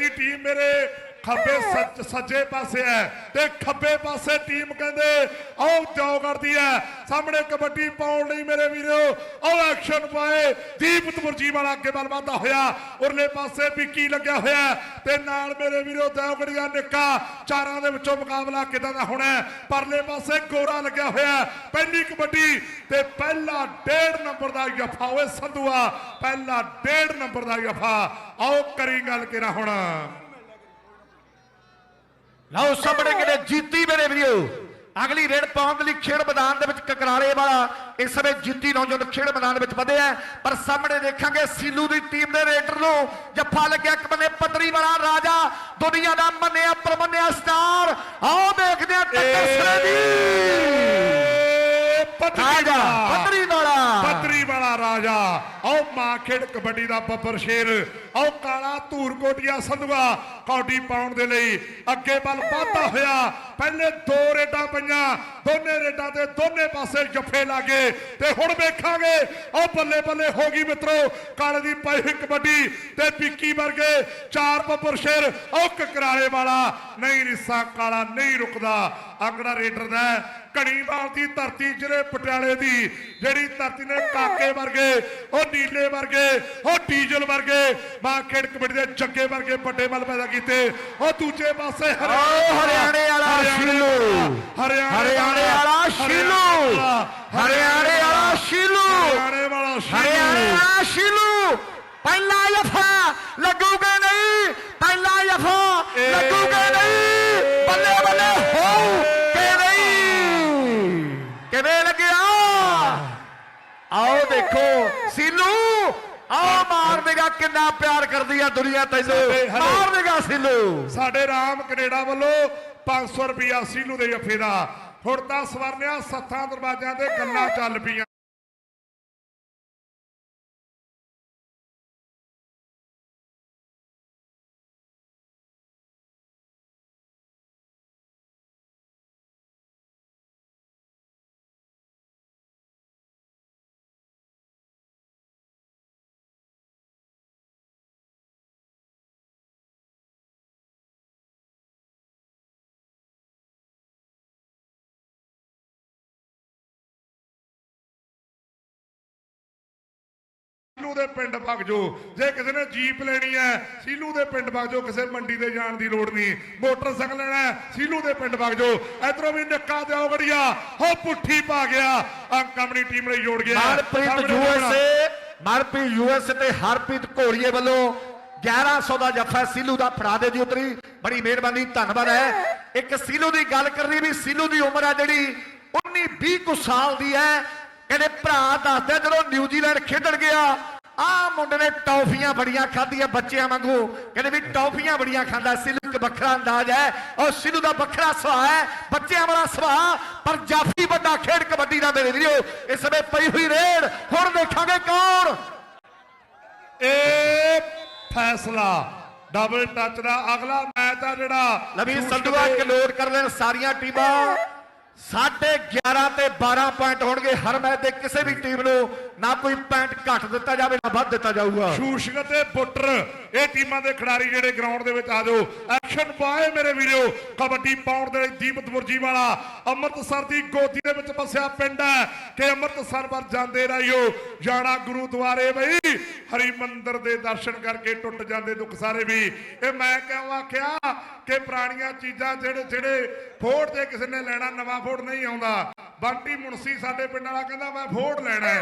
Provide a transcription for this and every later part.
ਦੀ team ਮੇਰੇ ਖੱਬੇ ਸੱਜ- ਸੱਜੇ ਪਾਸੇ ਹੈ ਤੇ ਖੱਬੇ ਪਾਸੇ ਟੀਮ ਕਹਿੰਦੇ, ਆਓ ਜਾਓ ਕਰਦੀ ਹੈ। ਸਾਹਮਣੇ ਕਬੱਡੀ ਪਾਉਣ ਲਈ ਮੇਰੇ ਵੀਰੋ, ਆਓ ਐਕਸ਼ਨ ਪਾਏ। ਦੀਪ ਤੁਰਜੀ ਵਾਲਾ ਅੱਗੇ ਵੱਲ ਵਧਦਾ ਹੋਇਆ। ਉਰਲੇ ਪਾਸੇ ਵਿੱਕੀ ਲੱਗਿਆ ਹੋਇਆ ਤੇ ਨਾਲ ਮੇਰੇ ਵੀਰੋ ਦੇਵਗੜੀਆ ਨਿੱਕਾ। ਚਾਰਾਂ ਦੇ ਵਿੱਚੋਂ ਮੁਕਾਬਲਾ ਕਿਦਾਂ ਦਾ ਹੋਣਾ ਪਰਲੇ ਪਾਸੇ ਗੋਰਾ ਲੱਗਿਆ ਹੋਇਆ ਪਹਿਲੀ ਕਬੱਡੀ ਤੇ ਪਹਿਲਾ ਡੇਢ ਨੰਬਰ ਦਾ ਜਫਾ ਓਏ ਸੰਧੂਆ, ਪਹਿਲਾ ਡੇਢ ਨੰਬਰ ਦਾ ਜਫਾ ਆਓ ਕਰੀ ਗੱਲ ਕਿਰਾ ਹੁਣ? ਲਓ ਸਾਹਮਣੇ ਕਿਤੇ ਜੀਤੀ ਮੇਰੇ ਵੀਰੋ। ਅਗਲੀ ਰੇਡ ਪਾਉਣ ਦੇ ਲਈ ਖੇਡ ਮੈਦਾਨ ਦੇ ਵਿੱਚ ਕਕਰਾਲੇ ਵਾਲਾ ਇਸ ਸਮੇਂ ਜੀਤੀ ਨੌਜਵਾਨ ਖੇਡ ਮੈਦਾਨ ਦੇ ਵਿੱਚ ਵਧੇ ਹੈ ਪਰ ਸਾਹਮਣੇ ਦੇਖਾਂਗੇ ਸੀਲੂ ਦੀ ਟੀਮ ਦੇ ਰੇਡਰ ਨੂੰ। ਜੱਫਾ ਲੱਗਿਆ ਇੱਕ ਬੰਨੇ ਪਤਰੀ ਵਾਲਾ ਰਾਜਾ ਦੁਨੀਆ ਦਾ ਮੰਨਿਆ ਪਰਮੰਨਿਆ ਸਟਾਰ। ਆਓ ਦੇਖਦੇ ਆ ਟੱਕਰ ਸਿਰੇ ਦੀ। ਪਤਰੀ ਰਾਜਾ। ਆਓ ਮਾਂ ਖੇਡ ਕਬੱਡੀ ਦਾ ਬੱਬਰ ਸ਼ੇਰ। ਆਓ ਕਾਲਾ ਧੂਰ ਕੋਟੀਆ ਸੰਧਵਾ ਕੌਡੀ ਪਾਉਣ ਦੇ ਲਈ। ਅੱਗੇ ਵੱਲ ਵਧਦਾ ਹੋਇਆ। ਪਹਿਲੇ ਦੋ ਰੇਡਾਂ ਪਈਆਂ। ਦੋਨੇ ਰੇਡਾਂ ਤੇ ਦੋਨੇ ਪਾਸੇ ਜੱਫੇ ਲਾਗੇ ਤੇ ਹੁਣ ਵੇਖਾਂਗੇ। ਆਓ ਬੱਲੇ ਬੱਲੇ ਹੋ ਗਈ ਮਿੱਤਰੋ। ਕਾਲੇ ਦੀ ਪਾਈ ਹੋਈ ਕਬੱਡੀ ਤੇ ਪਿੱਕੀ ਵਰਗੇ ਚਾਰ ਬੱਬਰ ਸ਼ੇਰ। ਆਓ ਕਕਰਾਲੇ ਵਾਲਾ। ਨਹੀਂ ਰਿਸ਼ਾ, ਕਾਲਾ ਨਹੀਂ ਰੁਕਦਾ। ਅੰਗੜਾ ਰੇਡਰ ਦਾ ਹੈ। ਘੜੀਵਾਲ ਦੀ ਧਰਤੀ ਜਿਹੜੇ ਪਟਿਆਲੇ ਦੀ ਜਿਹੜੀ ਧਰਤੀ ਨੇ ਕਾਕੇ ਵਰਗੇ ਉਹ ਨੀਲੇ ਵਰਗੇ ਉਹ ਡੀਜ਼ਲ ਵਰਗੇ ਮਾਂ ਖੇਡ ਕਬੱਡੀ ਦੇ ਜੱਗੇ ਵਰਗੇ ਵੱਡੇ ਮਲ ਪੈਦਾ ਕੀਤੇ। ਉਹ ਦੂਜੇ ਪਾਸੇ ਹਰਿਆਣੇ ਵਾਲਾ ਸ਼ੀਲੂ। ਹਰਿਆਣੇ ਵਾਲਾ ਸ਼ੀਲੂ। ਹਰਿਆਣੇ ਵਾਲਾ ਸ਼ੀਲੂ। ਹਰਿਆਣੇ ਵਾਲਾ ਸ਼ੀਲੂ। ਪਹਿਲਾ ਯਫਾ ਲੱਗੂਗਾ ਨਹੀਂ ਪਹਿਲਾ ਯਫਾ ਏ। ਲੱਗੂਗਾ ਨਹੀਂ। ਬੱਲੇ ਬੱਲੇ ਹੋ ਆਓ ਦੇਖੋ। ਸੀਲੂ ਆਓ ਮਾਰ ਦੇਗਾ ਕਿੰਨਾ ਪਿਆਰ ਕਰਦੀ ਆ ਦੁਨੀਆ ਤੈਨੂੰ। ਮਾਰ ਦੇਗਾ ਸੀਲੂ ਸਾਡੇ ਰਾਮ ਕੈਨੇਡਾ ਵੱਲੋਂ 500 ਰੁਪਿਆ ਸੀਲੂ ਦੇ ਜੱਫੇ ਦਾ। ਹੁਣ ਤਾਂ ਸਵਰਨਿਆ ਸੱਥਾਂ ਦਰਵਾਜ਼ਿਆਂ ਤੇ ਗੱਲਾਂ ਚੱਲ ਪਈਆਂ। ਸੀਲੂ ਦੇ ਪਿੰਡ ਵਗ ਜੋ ਜੇ ਕਿਸੇ ਨੇ ਜੀਪ ਲੈਣੀ ਹੈ ਸੀਲੂ ਦੇ ਪਿੰਡ ਵਗ ਜੋ ਕਿਸੇ ਮੰਡੀ ਤੇ ਜਾਣ ਦੀ ਲੋੜ ਨਹੀਂ। ਮੋਟਰਸਾਈਕਲ ਲੈਣਾ ਸੀਲੂ ਦੇ ਪਿੰਡ ਵਗ ਜੋ ਇਧਰੋਂ ਵੀ ਨਿੱਕਾ ਤੇ ਔਗੜੀਆ ਹੋ ਪੁੱਠੀ ਪਾ ਗਿਆ। ਅੰਕ ਆਪਣੀ ਟੀਮ ਲਈ ਜੋੜ ਗਿਆ। ਮਨਪ੍ਰੀਤ ਯੂਐਸਏ ਮਨਪ੍ਰੀਤ ਯੂਐਸਏ ਤੇ ਹਰਪ੍ਰੀਤ ਘੋੜੀਏ ਵੱਲੋਂ 1100 ਦਾ ਜੱਫਾ ਸੀਲੂ ਦਾ ਫੜਾ ਦੇ ਜੀ ਉਤਰੀ। ਬੜੀ ਮਿਹਰਬਾਨੀ ਧੰਨਵਾਦ ਹੈ। ਇੱਕ ਸੀਲੂ ਦੀ ਗੱਲ ਕਰਨੀ ਵੀ ਸੀਲੂ ਦੀ ਉਮਰ ਹੈ ਜਿਹੜੀ 19 20 ਕੁ ਸਾਲ ਦੀ ਹੈ। ਕਹਿੰਦੇ ਭਰਾ ਦੱਸਦੇ ਜਦੋਂ ਨਿਊਜ਼ੀਲੈਂਡ ਖੇਡਣ ਗਿਆ ਆ ਮੁੰਡੇ ਨੇ ਟੌਫੀਆਂ ਬੜੀਆਂ ਖਾਧੀਆਂ ਬੱਚਿਆਂ ਵਾਂਗੂ। ਕਹਿੰਦੇ ਵੀ ਟੌਫੀਆਂ ਬੜੀਆਂ ਖਾਂਦਾ ਸਿਲੂ ਇੱਕ ਵੱਖਰਾ ਅੰਦਾਜ਼ ਹੈ ਔਰ ਸਿਲੂ ਦਾ ਵੱਖਰਾ ਸੁਭਾਅ ਹੈ ਬੱਚਿਆਂ ਵਾਲਾ ਸੁਭਾਅ। ਪਰ ਜਾਫੀ ਵੱਡਾ ਖੇਡ ਕਬੱਡੀ ਦਾ ਮੇਰੇ ਵੀਰੋ ਇਸ ਸਮੇਂ ਪਈ ਹੋਈ ਰੇਡ। ਹੁਣ ਦੇਖਾਂਗੇ ਕੌਣ? ਇਹ ਫੈਸਲਾ ਡਬਲ ਟੱਚ ਦਾ ਅਗਲਾ ਮੈਚ ਆ ਜਿਹੜਾ ਲਵੀ ਸੰਧੂਆ ਕਲੋਡ ਕਰ ਲੈਣ ਸਾਰੀਆਂ ਟੀਮਾਂ। ਸਾਢੇ 11 ਤੇ 12 ਪੁਆਇੰਟ ਹੋਣਗੇ। ਹਰ ਮੈਚ ਦੇ ਕਿਸੇ ਵੀ ਟੀਮ ਨੂੰ ਨਾ ਕੋਈ ਪੁਆਇੰਟ ਘੱਟ ਦਿੱਤਾ ਜਾਵੇ, ਨਾ ਵੱਧ ਦਿੱਤਾ ਜਾਊਗਾ। ਸ਼ੂਸ਼ਕ ਤੇ ਬੁੱਟਰ, ਇਹ ਟੀਮਾਂ ਦੇ ਖਿਡਾਰੀ ਜਿਹੜੇ ਗਰਾਊਂਡ ਦੇ ਵਿੱਚ ਆ ਜਾਓ ਐਕਸ਼ਨ ਪਾਏ ਮੇਰੇ ਵੀਰੋ, ਕਬੱਡੀ ਪਾਉਣ ਦੇ ਲਈ ਦੀਪਤ ਬੁਰਜੀ ਵਾਲਾ ਅੰਮ੍ਰਿਤਸਰ ਦੀ ਗੋਦੀ ਦੇ ਵਿੱਚ ਵਸਿਆ ਪਿੰਡ ਹੈ ਕਿ ਅੰਮ੍ਰਿਤਸਰ ਵੱਲ ਜਾਂਦੇ ਰਹੀਓ। ਜਾਣਾ ਗੁਰੂਦੁਆਰੇ ਬਈ, ਹਰੀ ਮੰਦਰ ਦੇ ਦਰਸ਼ਨ ਕਰਕੇ ਟੁੱਟ ਜਾਂਦੇ ਦੁੱਖ ਸਾਰੇ ਵੀ। ਇਹ ਮੈਂ ਕਿਉਂ ਆਖਿਆ ਕਿ ਪੁਰਾਣੀਆਂ ਚੀਜ਼ਾਂ ਜਿਹੜੇ ਜਿਹੜੇ ਫੋੜ ਤੇ ਕਿਸੇ ਨੇ ਲੈਣਾ, ਨਵਾਂ ਫੋੜ ਨਹੀਂ ਆਉਂਦਾ। ਬੰਟੀ ਮੁਨਸੀ ਸਾਡੇ ਪਿੰਡ ਵਾਲਾ ਕਹਿੰਦਾ, ਮੈਂ ਫੋੜ ਲੈਣਾ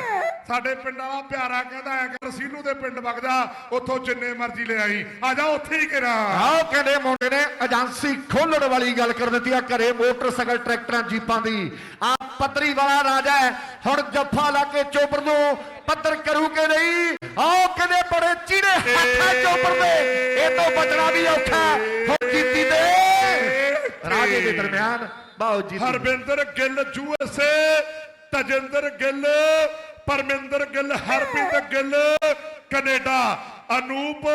ਸਾਡੇ ਪਿੰਡ ਵਾਲਾ ਪਿਆਰਾ ਕਹਿੰਦਾ, ਐ ਕਰ, ਸੀਲੂ ਦੇ ਪਿੰਡ ਵਗ ਜਾ, ਉੱਥੋਂ ਜਿੰਨੇ ਮਰਜ਼ੀ ਲੈ ਆਈ। ਆ ਜਾ, ਉੱਥੇ ਹੀ ਕਰਾਂ ਆਓ ਕਹਿੰਦੇ ਮੁੰਡੇ ਨੇ। ਏਜੰਸੀ ਖੋਲਣ ਵਾਲੀ ਗੱਲ ਕਰ ਦਿੱਤੀ ਆ। ਘਰੇ ਮੋਟਰਸਾਈਕਲ, ਟਰੈਕਟਰਾਂ, ਜੀਪਾਂ ਦੀ। ਆ ਪਤਰੀ ਵਾਲਾ ਰਾਜਾ ਹੁਣ ਜੱਫਾ ਲਾ ਕੇ ਚੋਪਰ ਨੂੰ ਪੱਧਰ ਕਰੂ ਕਿ ਨਹੀਂ? ਆਓ ਕਹਿੰਦੇ ਬੜੇ ਚੀੜੇ ਹੱਥ ਚੋਪਰ ਦੇ? ਇਹ ਤੋਂ ਬਚਣਾ ਵੀ ਔਖਾ ਹੁਣ ਜੀਤੀ ਦੇ। ਰਾਜੇ ਦੇ ਦਰਮਿਆਨ ਬਾਓ ਜੀ ਹਰਵਿੰਦਰ ਗਿੱਲ ਯੂਐਸਏ ਤਜਿੰਦਰ ਗਿੱਲ, ਪਰਮਿੰਦਰ ਗਿੱਲ, ਹਰਪ੍ਰੀਤ ਗਿੱਲ, ਕੈਨੇਡਾ, ਅਨੂਪ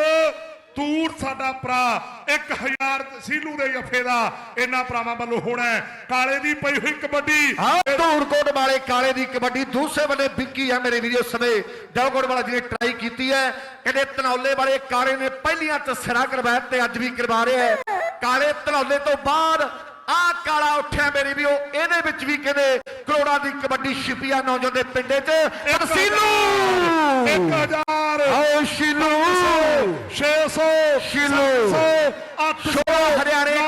ਤੂਰ ਸਾਡਾ ਭਰਾ 1000 ਸੀਲੂ ਦੇ ਜਫੇ ਦਾ ਇਹਨਾਂ ਭਰਾਵਾਂ ਵੱਲੋਂ ਹੋਣਾ ਕਾਲੇ ਦੀ ਪਈ ਹੋਈ ਕਬੱਡੀ। ਧੂੜਕੋਟ ਵਾਲੇ ਕਾਲੇ ਦੀ ਕਬੱਡੀ ਦੂਸਰੇ ਬੰਨੇ ਵਿੱਕੀ ਹੈ ਮੇਰੇ ਵੀਡੀਓ ਸਮੇਂ ਦੇਵਗੋੜ ਵਾਲਾ ਜਿਹਨੇ ਟਰਾਈ ਕੀਤੀ ਹੈ, ਕਹਿੰਦੇ ਧਨੌਲੇ ਵਾਲੇ ਕਾਲੇ ਨੇ ਪਹਿਲੀਆਂ ਚ ਸਿਰਾ ਕਰਵਾਇਆ ਤੇ ਅੱਜ ਵੀ ਕਰਵਾ ਰਿਹਾ ਹੈ। ਕਾਲੇ ਧਨੌਲੇ ਤੋਂ ਬਾਅਦ ਆ ਕਾਲਾ ਉੱਠਿਆ ਮੇਰੇ ਵੀਡੀਓ ਇਹਦੇ ਵਿੱਚ ਵੀ ਕਹਿੰਦੇ ਕਰੋੜਾਂ ਦੀ ਕਬੱਡੀ ਛਿਪੀਆ ਨੌਜਵਾਨ ਦੇ ਪਿੰਡੇ 'ਚ। ਤਸੀਲੂ! 1000 ਆਓ ਸ਼ੀਲੂ! 600 ਸ਼ੀਲੂ। 800 ਛੋੜਾ ਹਰਿਆਣੇ ਦਾ।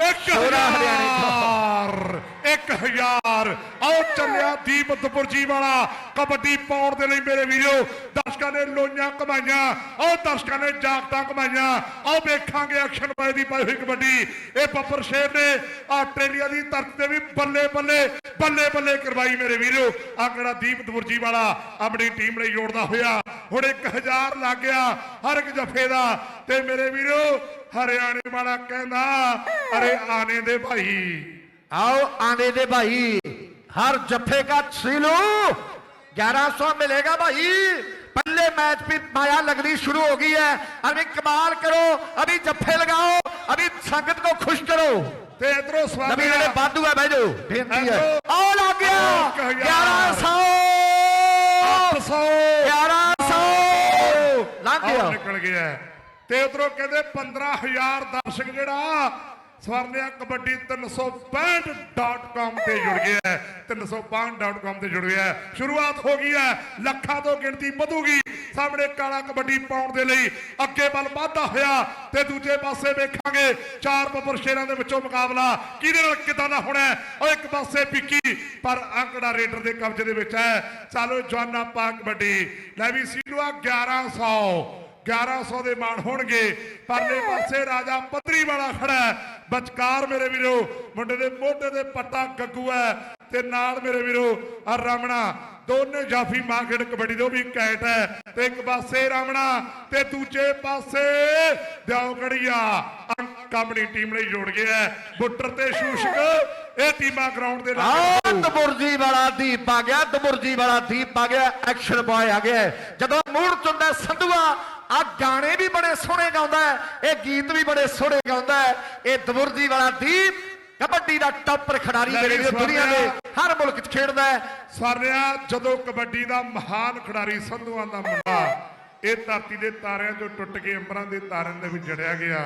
1000 ਛੋੜਾ ਹਰਿਆਣੇ 1000 ਆਓ ਚੱਲਿਆ ਦੀਪ ਦੁਪਰਜੀ ਵਾਲਾ। ਕਬੱਡੀ ਪਾਉਣ ਦੇ ਲਈ ਮੇਰੇ ਵੀਰੋ, ਦਰਸ਼ਕਾਂ ਨੇ ਲੋਈਆਂ ਕਮਾਈਆਂ। ਉਹ ਦਰਸ਼ਕਾਂ ਨੇ ਜਾਗਤਾਂ ਕਮਾਈਆਂ। ਉਹ ਵੇਖਾਂਗੇ ਐਕਸ਼ਨ ਬਾਈ ਦੀ ਪਾਈ ਹੋਈ ਕਬੱਡੀ। ਇਹ ਬੱਬਰ ਸ਼ੇਰ ਨੇ ਆਸਟ੍ਰੇਲੀਆ ਦੀ ਧਰਤੀ ਤੇ ਵੀ ਬੱਲੇ ਬੱਲੇ ਬੱਲੇ ਬੱਲੇ ਕਰਵਾਈ ਮੇਰੇ ਵੀਰੋ। ਆ ਕਿਹੜਾ ਦੀਪ ਦੁਪਰਜੀ ਵਾਲਾ ਆਪਣੀ ਟੀਮ ਲਈ ਜੋੜਦਾ ਹੋਇਆ। ਹੁਣ 1000 ਲੱਗ ਗਿਆ ਹਰ ਇੱਕ ਜਫੇ ਦਾ। ਤੇ ਮੇਰੇ ਵੀਰੋ, ਹਰਿਆਣੇ ਵਾਲਾ ਕਹਿੰਦਾ, ਅਰੇ ਆਨੇ ਦੇ ਭਾਈ। ਆਓ ਆਨੇ ਦੇ ਭਾਈ। हर जफे का सीलू 1100 मिलेगा भाई पहले मैच में माया लगनी शुरू हो गई है अभी कमाल करो अभी जफे लगाओ अभी संगत को खुश करो ਤੇ ਇਧਰੋਂ नबी ਸਵਾਗਤ ने ਹੈ बादू है भेजो बेनती है हेलो। आओ लग गया एक हजार। ग्यारह सौ 800 ग्यारह सौ लग ਆਹ गया ਨਿਕਲ ਗਿਆ ਤੇ ਉਧਰੋਂ ਕਹਿੰਦੇ 15000 ਦਰਸ਼ਕ ਜਿਹੜਾ ਸਵਰਨਿਆ ਕਬੱਡੀ 365.com ਤੇ ਜੁੜ ਗਿਆ ਹੈ। 365.com ਤੇ ਜੁੜ ਗਿਆ ਹੈ। ਸ਼ੁਰੂਆਤ ਹੋ ਗਈ ਹੈ। ਲੱਖਾਂ ਤੋਂ ਗਿਣਤੀ ਵਧੂਗੀ। ਸਾਹਮਣੇ ਕਾਲਾ ਕਬੱਡੀ ਪਾਉਣ ਦੇ ਲਈ ਅੱਗੇ ਵੱਲ ਵਾਧਾ ਹੋਇਆ ਤੇ ਦੂਜੇ ਪਾਸੇ ਵੇਖਾਂਗੇ ਚਾਰ ਬੱਬਰ ਸ਼ੇਰਾਂ ਦੇ ਵਿੱਚੋਂ ਮੁਕਾਬਲਾ ਕਿਹਦੇ ਨਾਲ ਕਿਦਾਂ ਦਾ ਹੋਣਾ ਉਹ ਇੱਕ ਪਾਸੇ ਪਿੱਕੀ ਪਰ ਅੰਕੜਾ ਰੇਡਰ ਦੇ ਕਬਜ਼ੇ ਦੇ ਵਿੱਚ ਹੈ। ਚਲੋ ਜਵਾਨਾ ਪਾ ਕਬੱਡੀ। ਲੈ ਵੀ ਸੀਲੂਆ 1100 1100 ਦੇ ਮਾਣ ਹੋਣਗੇ। ਪਰਲੇ ਪਾਸੇ ਰਾਜਾ ਪੱਧਰੀ ਵਾਲਾ ਖੜਾ ਹੈ। ਮੇਰੇ ਵੀਰੋ, ਮੁੰਡੇ ਦੇ ਮੋਢੇ ਦੇ ਪੱਟਾ ਗੱਗੂ ਹੈ ਤੇ ਨਾਲ ਮੇਰੇ ਵੀਰੋ ਆ ਰਾਮਣਾ ਦੋਨੇ ਜਾਫੀ ਮਾਰਕੀਟ ਕਬੱਡੀ ਦੇ, ਉਹ ਵੀ ਕੈਟ ਹੈ। ਤੇ ਇੱਕ ਪਾਸੇ ਰਾਮਣਾ ਤੇ ਦੂਜੇ ਪਾਸੇ ਦਿਉਕੜੀਆ ਕੰਪਨੀ ਟੀਮ ਲਈ ਜੋੜ ਗਿਆ ਹੈ। ਬੁੱਟਰ ਤੇ ਸ਼ੂਸ਼ਕ, ਇਹ ਟੀਮਾਂ ਗਰਾਊਂਡ ਦੇ ਨਾਲ ਦਬੁਰਜੀ ਵਾਲਾ ਦੀਪ ਆ ਗਿਆ ਦਬੁਰਜੀ ਵਾਲਾ ਦੀਪ ਆ ਗਿਆ ਐਕਸ਼ਨ ਬॉय ਆ ਗਿਆ। ਜਦੋਂ ਮੂਡ ਚੁੰਦਾ ਸੰਧੂਆ ਆ ਗਾਣੇ ਵੀ ਬੜੇ ਸੋਹਣੇ ਗਾਉਂਦਾ ਹੈ, ਇਹ ਗੀਤ ਵੀ ਬੜੇ ਸੋਹਣੇ ਗਾਉਂਦਾ ਹੈ। ਇਹ ਦਬੁਰਜੀ ਵਾਲਾ ਦੀਪ ਕਬੱਡੀ ਦਾ ਟੌਪਰ ਖਿਡਾਰੀ ਮੇਰੇ ਵੀ ਵੀਰੋ ਦੁਨੀਆ ਦੇ। ਹਰ ਮੁਲਕ 'ਚ ਖੇਡਦਾ ਹੈ ਸਾਰਿਆ ਜਦੋਂ ਕਬੱਡੀ ਦਾ ਮਹਾਨ ਖਿਡਾਰੀ ਸੰਧੂਆਂ ਦਾ ਮੁੰਡਾ ਇਹ ਧਰਤੀ ਦੇ ਤਾਰਿਆਂ ਤੋਂ ਟੁੱਟ ਕੇ ਅੰਬਰਾਂ ਦੇ ਤਾਰਿਆਂ ਦੇ ਵਿੱਚ ਜੜਿਆ ਗਿਆ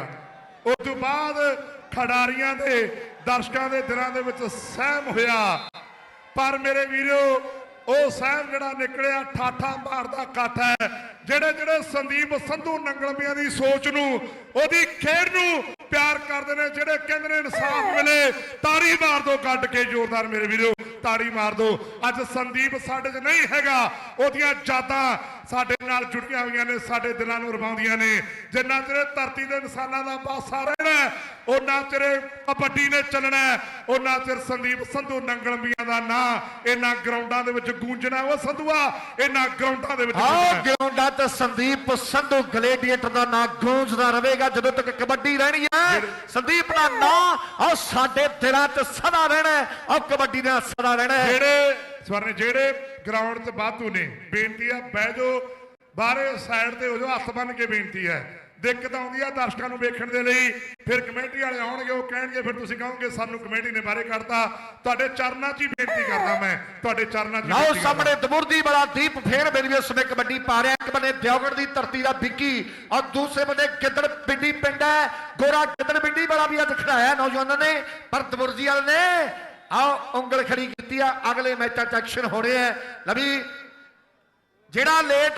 ਉਸ ਤੋਂ ਬਾਅਦ ਖਿਡਾਰੀਆਂ ਦੇ ਦਰਸ਼ਕਾਂ ਦੇ ਦਿਲਾਂ ਦੇ ਵਿੱਚ ਸਹਿਮ ਹੋਇਆ ਪਰ ਮੇਰੇ ਵੀਰੋ ਉਹ ਸਾਹਿਬ ਜਿਹੜਾ ਨਿਕਲਿਆ, ਠਾਠਾ ਮਾਰਦਾ ਕੱਟ ਹੈ। ਜਿਹੜੇ ਜਿਹੜੇ ਸੰਦੀਪ ਸੰਧੂ ਨੰਗਲਮੀਆਂ ਦੀ ਸੋਚ ਨੂੰ, ਉਹਦੀ ਖੇਡ ਨੂੰ ਪਿਆਰ ਕਰਦੇ ਨੇ, ਜਿਹੜੇ ਕਹਿੰਦੇ ਨੇ ਇਨਸਾਫ ਮਿਲੇ, ਤਾੜੀ ਮਾਰ ਦੋ ਕੱਢ ਕੇ, ਜ਼ੋਰਦਾਰ ਮੇਰੇ ਵੀਰੋ। ਤਾੜੀ ਮਾਰ ਦੋ। ਅੱਜ ਸੰਦੀਪ ਸਾਡੇ 'ਚ ਨਹੀਂ ਹੈਗਾ। ਉਹਦੀਆਂ ਯਾਦਾਂ ਸਾਡੇ ਨਾਲ ਜੁੜੀਆਂ ਹੋਈਆਂ ਨੇ ਸਾਡੇ ਦਿਲਾਂ ਨੂੰ ਰਵਾਉਂਦੀਆਂ ਨੇ। ਜਿੰਨਾ ਚਿਰ ਧਰਤੀ ਦੇ ਇਨਸਾਨਾਂ ਦਾ ਪਾਸਾ ਰਹਿਣਾ ਉਹਨਾਂ ਚਿਰ ਕਬੱਡੀ ਨੇ ਚੱਲਣਾ ਉਹਨਾਂ ਚਿਰ ਸੰਦੀਪ ਸੰਧੂ ਨੰਗਲਮੀਆਂ ਦਾ ਨਾਂ ਇਹਨਾਂ ਗਰਾਊਂਡਾਂ ਦੇ ਵਿੱਚ ਗੂੰਜਣਾ ਉਹ ਸੰਧੂਆ ਇਹਨਾਂ ਗਰਾਊਂਡਾਂ ਦੇ ਵਿੱਚ ਹੈ। ਗਰਾਊਂਡਾਂ ਤੇ ਸੰਦੀਪ ਸੰਧੂ ਗਲੇਡੀਏਟਰ ਦਾ ਨਾਂ ਗੂੰਜਦਾ ਰਹੇਗਾ ਜਦੋਂ ਤੱਕ ਕਬੱਡੀ ਰਹਿਣੀ ਹੈ। ਸੰਦੀਪ ਦਾ ਨਾਂ ਆਹ ਸਾਡੇ ਦਿਲਾਂ 'ਚ ਸਦਾ ਰਹਿਣਾ ਹੈ। ਆਹ ਕਬੱਡੀ ਦਾ ਸਦਾ ਰਹਿਣਾ ਹੈ। ਜਿਹੜੇ ਸਵਰਨ ਜਿਹੜੇ ਗਰਾਊਂਡ 'ਚ ਬਾਤੂ ਨੇ ਬੇਨਤੀ ਆ ਬਹਿ ਜਾਓ ਬਾਹਰੇ ਸਾਈਡ ਤੇ ਹੋ ਜਾਓ ਹੱਥ ਬੰਨ ਕੇ ਬੇਨਤੀ ਹੈ। ਦਿੱਕਤ ਆਉਂਦੀ ਆ ਦਰਸ਼ਕਾਂ ਨੂੰ ਵੇਖਣ ਦੇ ਲਈ ਫਿਰ ਕਮੇਟੀ ਵਾਲੇ ਆਉਣਗੇ ਉਹ ਕਹਿਣਗੇ ਫਿਰ ਤੁਸੀਂ ਕਹੋਗੇ ਸਾਨੂੰ ਕਮੇਟੀ ਨੇ ਬਾਰੇ ਕਰਤਾ ਤੁਹਾਡੇ ਚਰਨਾਂ 'ਚ ਹੀ ਬੇਨਤੀ ਕਰਦਾ ਮੈਂ ਤੁਹਾਡੇ ਚਰਨਾਂ 'ਚ ਲਓ। ਸਾਹਮਣੇ ਦਬੁਰਦੀ ਵਾਲਾ ਦੀਪ ਫੇਰ ਮੇਰੀ ਵੀ ਉਸਨੇ ਕਬੱਡੀ ਪਾ ਰਿਹਾ ਇੱਕ ਬੰਨੇ ਦਿਓਗੜ ਦੀ ਧਰਤੀ ਦਾ ਵਿੱਕੀ ਔਰ ਦੂਸਰੇ ਬੰਨੇ ਗਿੱਦੜ ਪਿੰਡੀ ਪਿੰਡ ਹੈ ਗੋਰਾ ਗਿੱਦੜ ਪਿੰਡੀ ਵਾਲਾ ਵੀ ਅੱਜ ਖੜਾਇਆ ਨੌਜਵਾਨਾਂ ਨੇ ਪਰ ਦਬੁਰਜੀ ਵਾਲੇ ਨੇ ਆਓ ਉਂਗਲ ਖੜੀ ਕੀਤੀ ਆ ਅਗਲੇ ਮੈਚਾਂ 'ਚ ਐਕਸ਼ਨ ਹੋਣੇ ਆ। ਲਵੀ ਜਿਹੜਾ ਲੇਟ